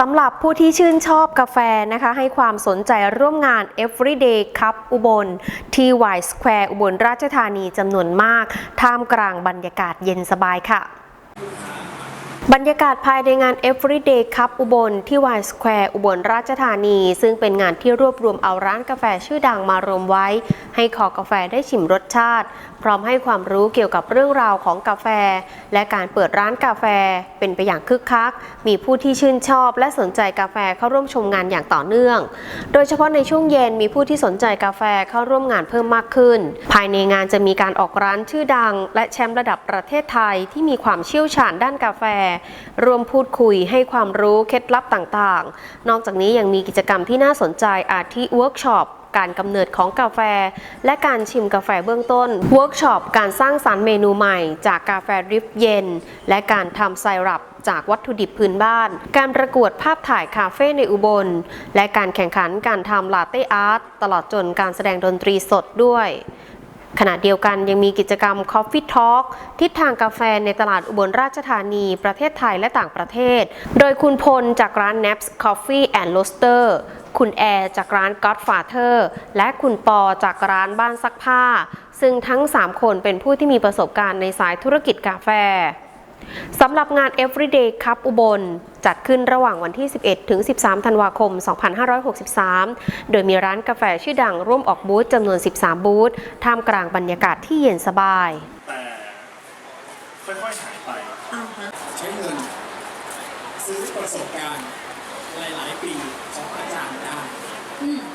สำหรับผู้ที่ชื่นชอบกาแฟนะคะ ให้ความสนใจร่วมงาน Everyday Cup อุบล ที่ Y Square อุบลราชธานีจำนวนมาก ท่ามกลางบรรยากาศเย็นสบายค่ะ บรรยากาศภายในงาน Everyday Cup อุบลที่ Y Square อุบลราชธานี ซึ่งเป็นงานที่รวบรวมเอาร้านกาแฟชื่อดังมารวมไว้ ให้คอกาแฟได้ชิมรสชาติ พร้อมให้ความรู้เกี่ยวกับเรื่องราวของกาแฟ และการเปิดร้านกาแฟเป็นไปอย่างคึกคัก มีผู้ที่ชื่นชอบ และสนใจกาแฟเข้าร่วมชมงานอย่างต่อเนื่อง โดยเฉพาะในช่วงเย็นมีผู้ที่สนใจกาแฟเข้าร่วมงานเพิ่มมากขึ้น ภายในงานจะมีการออกร้านชื่อดัง และแชมป์ระดับประเทศไทยที่มีความเชี่ยวชาญด้านกาแฟรวมพูดคุยให้ความรู้เคล็ดลับต่างๆ นอกจากนี้ยังมีกิจกรรมที่น่าสนใจอาทิเวิร์กช็อปการกำเนิดของกาแฟ และการชิมกาแฟเบื้องต้น เวิร์กช็อปการสร้างสารรค์เมนูใหม่ จากกาแฟริฟเย็น และการทำไซรัปจากวัตถุดิบพื้นบ้าน การประกวดภาพถ่ายคาเฟ่ในอุบล และการแข่งขันการทำลาเต้อาร์ตตลอดจนการแสดงดนตรีสดด้วย ขณะเดียวกันยังมีกิจกรรม Coffee Talk ทิศทางกาแฟในตลาดอุบลราชธานี ประเทศไทยและต่างประเทศ โดยคุณพลจากร้าน Naps Coffee and Roaster คุณแอร์จากร้าน Godfather และคุณปอจากร้านบ้านซักผ้า ซึ่งทั้ง 3 คนเป็นผู้ที่มีประสบการณ์ในสายธุรกิจกาแฟ สำหรับงาน Everyday Cup อุบล จัดขึ้นระหว่างวันที่ 11 ถึง 13 ธันวาคม 2563 โดยมีร้านกาแฟชื่อดังร่วมออกบูธจำนวน 13 บูธท่ามกลางบรรยากาศที่เย็นสบาย แต่ค่อยๆหายไป ใช้เงิน ซื้อประสบการณ์ หลาย ๆ ปีของอาจารย์ได้